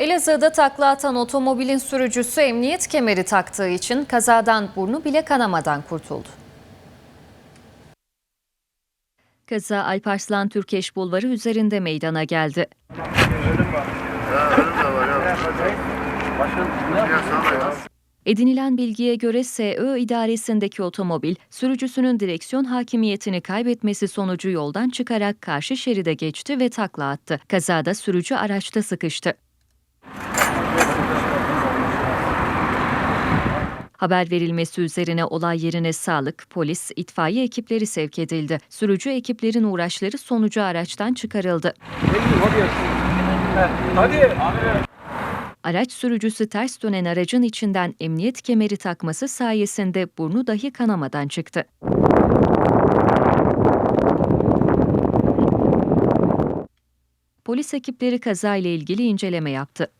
Elazığ'da takla atan otomobilin sürücüsü emniyet kemeri taktığı için kazadan burnu bile kanamadan kurtuldu. Kaza Alparslan Türkeş Bulvarı üzerinde meydana geldi. Edinilen bilgiye göre SÖ idaresindeki otomobil, sürücüsünün direksiyon hakimiyetini kaybetmesi sonucu yoldan çıkarak karşı şeride geçti ve takla attı. Kazada sürücü araçta sıkıştı. Haber verilmesi üzerine olay yerine sağlık, polis, itfaiye ekipleri sevk edildi. Sürücü ekiplerin uğraşları sonucu araçtan çıkarıldı. Hadi. Araç sürücüsü ters dönen aracın içinden emniyet kemeri takması sayesinde burnu dahi kanamadan çıktı. Polis ekipleri kazayla ilgili inceleme yaptı.